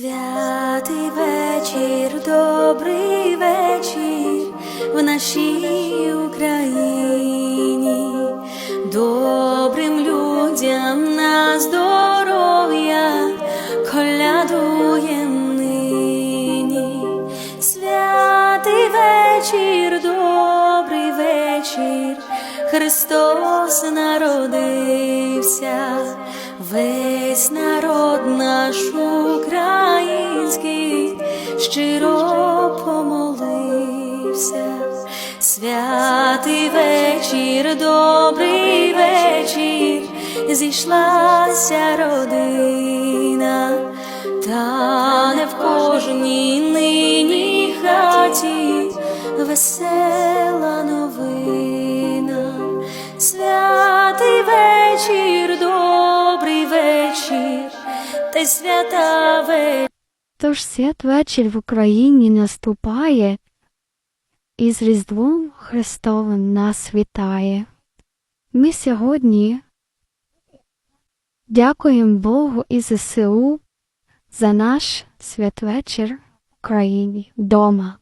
Святий вечір, добрий вечір в нашій Україні, добрим людям на здоров'я колядуєм нині. Святий вечір, добрий вечір, Христос народився, весь народ наш український щиро помолився. Святий вечір, добрий вечір, зійшлася родина, та не в кожній нині хаті весела новина. Святий вечір, добрий вечір, та й свята вечір. Тож святвечір в Україні наступає, і з Різдвом Христовим нас вітає. Ми сьогодні дякуємо Богу і ЗСУ за наш святвечір в Україні вдома.